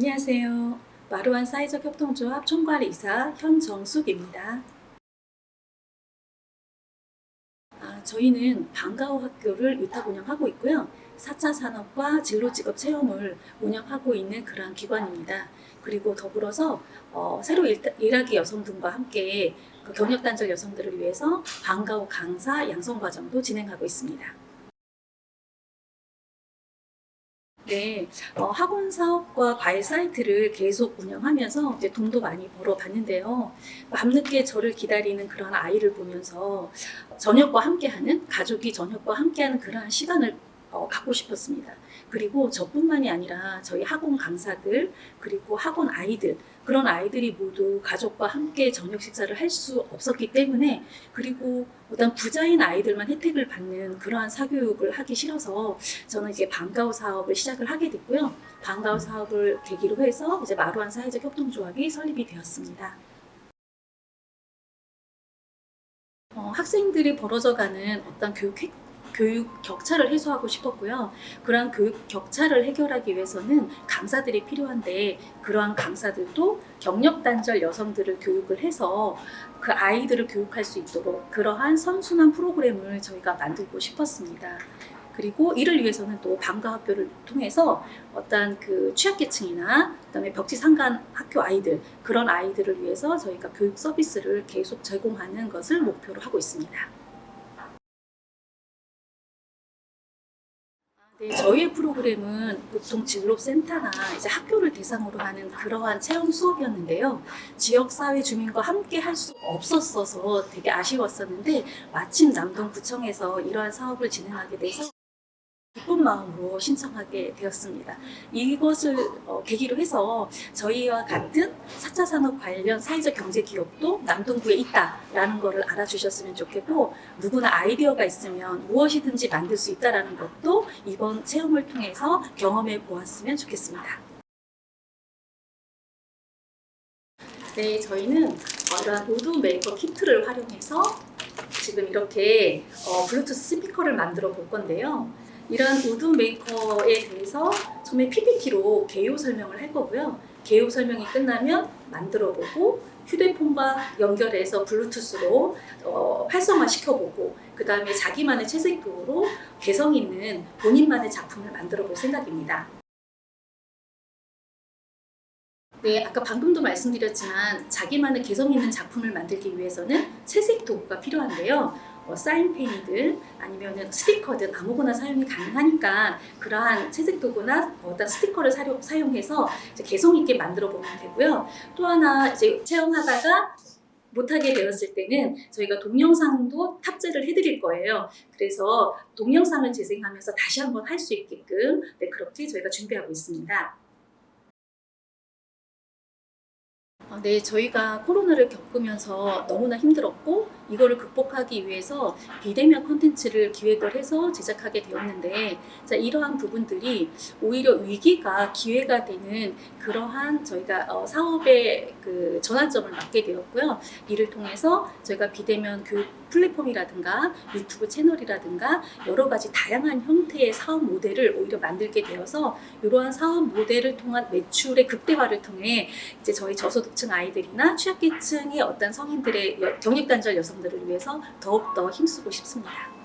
안녕하세요. 마루한 사회적 협동조합 총괄이사 현정숙입니다. 아, 저희는 방과후 학교를 위탁 운영하고 있고요. 4차 산업과 진로 직업 체험을 운영하고 있는 그러한 기관입니다. 그리고 더불어서 어, 새로 일, 일하기 여성분과 함께 그 경력 단절 여성들을 위해서 방과후 강사 양성 과정도 진행하고 있습니다. 네, 어, 학원 사업과 과외 사이트를 계속 운영하면서 이제 돈도 많이 벌어봤는데요. 밤늦게 저를 기다리는 그런 아이를 보면서 저녁과 함께하는 가족이 저녁과 함께하는 그러한 시간을 어, 갖고 싶었습니다. 그리고 저뿐만이 아니라 저희 학원 강사들 그리고 학원 아이들 그런 아이들이 모두 가족과 함께 저녁 식사를 할 수 없었기 때문에 그리고 어떤 부자인 아이들만 혜택을 받는 그러한 사교육을 하기 싫어서 저는 이제 방과후 사업을 시작을 하게 됐고요. 방과후 사업을 계기로 해서 이제 마루한 사회적 협동조합이 설립이 되었습니다. 어, 학생들이 벌어져가는 어떤 교육 획- 교육 격차를 해소하고 싶었고요. 그러한 교육 격차를 해결하기 위해서는 강사들이 필요한데 그러한 강사들도 경력 단절 여성들을 교육을 해서 그 아이들을 교육할 수 있도록 그러한 선순환 프로그램을 저희가 만들고 싶었습니다. 그리고 이를 위해서는 또 방과 학교를 통해서 어떤 그 취약계층이나 그다음에 벽지 상간 학교 아이들 그런 아이들을 위해서 저희가 교육 서비스를 계속 제공하는 것을 목표로 하고 있습니다. 네, 저희의 프로그램은 보통 진로센터나 이제 학교를 대상으로 하는 그러한 체험 수업이었는데요. 지역사회 주민과 함께 할 수 없었어서 되게 아쉬웠었는데 마침 남동구청에서 이러한 사업을 진행하게 돼서 기쁜 마음으로 신청하게 되었습니다. 이것을 어, 계기로 해서 저희와 같은 4차 산업 관련 사회적 경제 기업도 남동구에 있다라는 것을 알아주셨으면 좋겠고 누구나 아이디어가 있으면 무엇이든지 만들 수 있다라는 것도 이번 체험을 통해서 경험해 보았으면 좋겠습니다. 네, 저희는 이러한 우드 메이커 키트를 활용해서 지금 이렇게 어, 블루투스 스피커를 만들어 볼 건데요. 이러한 우드 메이커에 대해서 처음에 PPT로 개요 설명을 할 거고요. 개요 설명이 끝나면 만들어 보고 휴대폰과 연결해서 블루투스로 어, 활성화 시켜보고 그 다음에 자기만의 채색 도구로 개성 있는 본인만의 작품을 만들어 볼 생각입니다. 네, 아까 방금도 말씀드렸지만 자기만의 개성 있는 작품을 만들기 위해서는 채색 도구가 필요한데요. 뭐 사인펜이든 아니면은 스티커든 아무거나 사용이 가능하니까 그러한 채색 도구나 어떤 스티커를 사용, 사용해서 개성 있게 만들어 보면 되고요. 또 하나 이제 체험하다가 못하게 되었을 때는 저희가 동영상도 탑재를 해드릴 거예요. 그래서 동영상을 재생하면서 다시 한번 할 수 있게끔 네, 그렇게 저희가 준비하고 있습니다. 어, 네, 저희가 코로나를 겪으면서 너무나 힘들었고 이거를 극복하기 위해서 비대면 콘텐츠를 기획을 해서 제작하게 되었는데 자, 이러한 부분들이 오히려 위기가 기회가 되는 그러한 저희가 어, 사업의 그 전환점을 맞게 되었고요. 이를 통해서 저희가 비대면 교육 플랫폼이라든가 유튜브 채널이라든가 여러 가지 다양한 형태의 사업 모델을 오히려 만들게 되어서 이러한 사업 모델을 통한 매출의 극대화를 통해 이제 저희 저소득층 아이들이나 취약계층의 어떤 성인들의 여- 경력 단절 여성 들을 위해서 더욱더 힘쓰고 싶습니다.